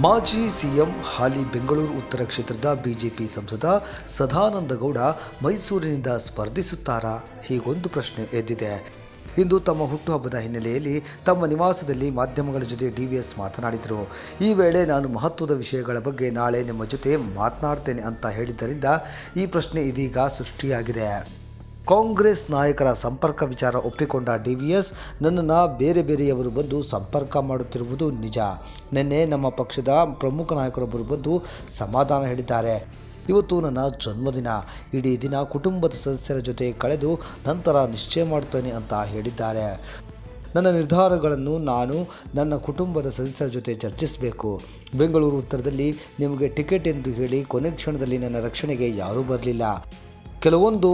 ಮಾಜಿ ಸಿಎಂ ಹಾಲಿ ಬೆಂಗಳೂರು ಉತ್ತರ ಕ್ಷೇತ್ರದ ಬಿಜೆಪಿ ಸಂಸದ ಸದಾನಂದಗೌಡ ಮೈಸೂರಿನಿಂದ ಸ್ಪರ್ಧಿಸುತ್ತಾರಾ? ಹೀಗೊಂದು ಪ್ರಶ್ನೆ ಎದ್ದಿದೆ. ಇಂದು ತಮ್ಮ ಹುಟ್ಟುಹಬ್ಬದ ಹಿನ್ನೆಲೆಯಲ್ಲಿ ತಮ್ಮ ನಿವಾಸದಲ್ಲಿ ಮಾಧ್ಯಮಗಳ ಜೊತೆ ಡಿವಿಎಸ್ ಮಾತನಾಡಿದರು. ಈ ವೇಳೆ ನಾನು ಮಹತ್ವದ ವಿಷಯಗಳ ಬಗ್ಗೆ ನಾಳೆ ನಿಮ್ಮ ಜೊತೆ ಮಾತನಾಡ್ತೇನೆ ಅಂತ ಹೇಳಿದ್ದರಿಂದ ಈ ಪ್ರಶ್ನೆ ಇದೀಗ ಸೃಷ್ಟಿಯಾಗಿದೆ. ಕಾಂಗ್ರೆಸ್ ನಾಯಕರ ಸಂಪರ್ಕ ವಿಚಾರ ಒಪ್ಪಿಕೊಂಡ ಡಿ ವಿ ಎಸ್ ನನ್ನನ್ನು ಬೇರೆ ಬೇರೆಯವರು ಬಂದು ಸಂಪರ್ಕ ಮಾಡುತ್ತಿರುವುದು ನಿಜ. ನಿನ್ನೆ ನಮ್ಮ ಪಕ್ಷದ ಪ್ರಮುಖ ನಾಯಕರೊಬ್ಬರು ಬಂದು ಸಮಾಧಾನ ಹೇಳಿದ್ದಾರೆ. ಇವತ್ತು ನನ್ನ ಜನ್ಮದಿನ. ಇಡೀ ದಿನ ಕುಟುಂಬದ ಸದಸ್ಯರ ಜೊತೆ ಕಳೆದು ನಂತರ ನಿಶ್ಚಯ ಮಾಡುತ್ತೇನೆ ಅಂತ ಹೇಳಿದ್ದಾರೆ. ನನ್ನ ನಿರ್ಧಾರಗಳನ್ನು ನಾನು ನನ್ನ ಕುಟುಂಬದ ಸದಸ್ಯರ ಜೊತೆ ಚರ್ಚಿಸಬೇಕು. ಬೆಂಗಳೂರು ಉತ್ತರದಲ್ಲಿ ನಿಮಗೆ ಟಿಕೆಟ್ ಎಂದು ಹೇಳಿ ಕೊನೆ ಕ್ಷಣದಲ್ಲಿ ನನ್ನ ರಕ್ಷಣೆಗೆ ಯಾರೂ ಬರಲಿಲ್ಲ. ಕೆಲವೊಂದು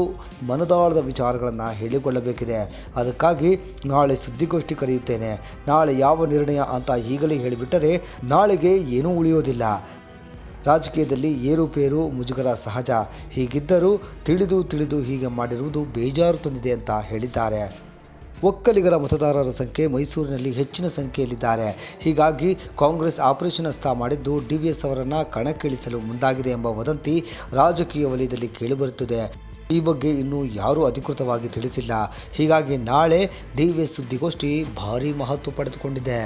ಮನದಾಳದ ವಿಚಾರಗಳನ್ನು ಹೇಳಿಕೊಳ್ಳಬೇಕಿದೆ. ಅದಕ್ಕಾಗಿ ನಾಳೆ ಸುದ್ದಿಗೋಷ್ಠಿ ಕರೆಯುತ್ತೇನೆ. ನಾಳೆ ಯಾವ ನಿರ್ಣಯ ಅಂತ ಈಗಲೇ ಹೇಳಿಬಿಟ್ಟರೆ ನಾಳೆಗೆ ಏನೂ ಉಳಿಯೋದಿಲ್ಲ. ರಾಜಕೀಯದಲ್ಲಿ ಏರುಪೇರು ಮುಜುಗರ ಸಹಜ. ಹೀಗಿದ್ದರೂ ತಿಳಿದು ತಿಳಿದು ಹೀಗೆ ಮಾಡಿರುವುದು ಬೇಜಾರು ತಂದಿದೆ ಅಂತ ಹೇಳಿದ್ದಾರೆ. ಒಕ್ಕಲಿಗರ ಮತದಾರರ ಸಂಖ್ಯೆ ಮೈಸೂರಿನಲ್ಲಿ ಹೆಚ್ಚಿನ ಸಂಖ್ಯೆಯಲ್ಲಿದ್ದಾರೆ. ಹೀಗಾಗಿ ಕಾಂಗ್ರೆಸ್ ಆಪರೇಷನ್ ಹಸ್ತ ಮಾಡಿದ್ದು ಡಿ ವಿ ಎಸ್ ಅವರನ್ನು ಕಣಕ್ಕಿಳಿಸಲು ಮುಂದಾಗಿದೆ ಎಂಬ ವದಂತಿ ರಾಜಕೀಯ ವಲಯದಲ್ಲಿ ಕೇಳಿಬರುತ್ತಿದೆ. ಈ ಬಗ್ಗೆ ಇನ್ನೂ ಯಾರೂ ಅಧಿಕೃತವಾಗಿ ತಿಳಿಸಿಲ್ಲ. ಹೀಗಾಗಿ ನಾಳೆ ಎಸ್ ಸುದ್ದಿಗೋಷ್ಠಿ ಭಾರೀ ಮಹತ್ವ ಪಡೆದುಕೊಂಡಿದೆ.